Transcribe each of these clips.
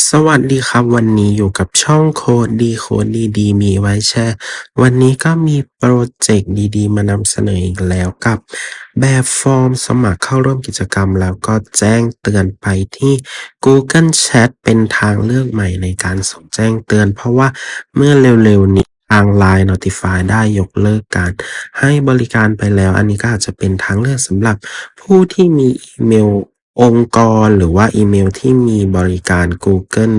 สวัสดีครับวันนี้อยู่กับช่องโคดดีโคดดีๆมีไว้แชร์ วันนี้ก็มีโปรเจกต์ดีๆ มานำเสนออีกแล้วกับ แบบฟอร์มสมัครเข้าร่วมกิจกรรม แล้วก็แจ้งเตือนไปที่ Google Chat เป็นทางเลือกใหม่ในการส่งแจ้งเตือน เพราะว่าเมื่อเร็วๆนี้ทาง LINE Notify ได้ยกเลิกการให้บริการไปแล้ว อันนี้ก็อาจจะเป็นทางเลือกสำหรับผู้ที่มีอีเมล องค์กรหรือว่าอีเมลที่มีบริการ Google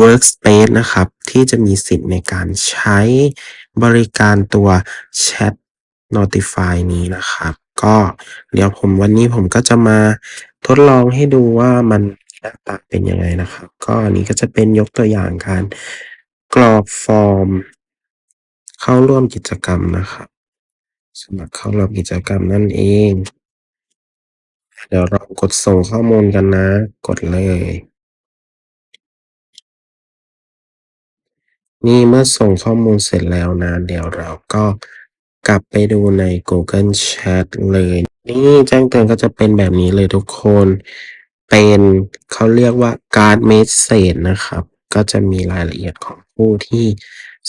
Workspace นะครับ ที่จะมีสิทธิ์ในการใช้บริการตัว Chat Notify นี้นะครับ ก็เดี๋ยวผมวันนี้ผมก็จะมาทดลองให้ดูว่ามันหน้าตาเป็นยังไงนะครับ ก็อันนี้ก็จะเป็นยกตัวอย่างการกรอกฟอร์ม เข้าร่วมกิจกรรมนะครับ สมัครเข้าร่วมกิจกรรมนั่นเอง เดี๋ยวเรากดส่งข้อมูลกันนะ กดเลย นี่เมื่อส่งข้อมูลเสร็จแล้วนะ เดี๋ยวเราก็กลับไปดูใน Google Chat เลย นี่แจ้งเตือนก็จะเป็นแบบนี้เลยทุกคน เป็นเขาเรียกว่าการ์ดเมสเซจนะครับ ก็จะมีรายละเอียดของผู้ที่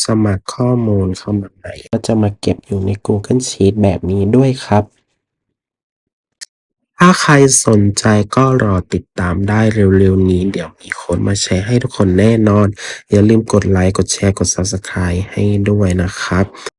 สมัครข้อมูลเข้ามาใหม่ก็จะมาเก็บอยู่ใน Google Sheet แบบนี้ด้วยครับ ถ้าใครสนใจก็รอติดตามได้เร็วๆนี้ เดี๋ยวมีคนมาแชร์ให้ทุกคนแน่นอน อย่าลืมกดไลค์ กดแชร์ กด Subscribe ให้ด้วยนะครับ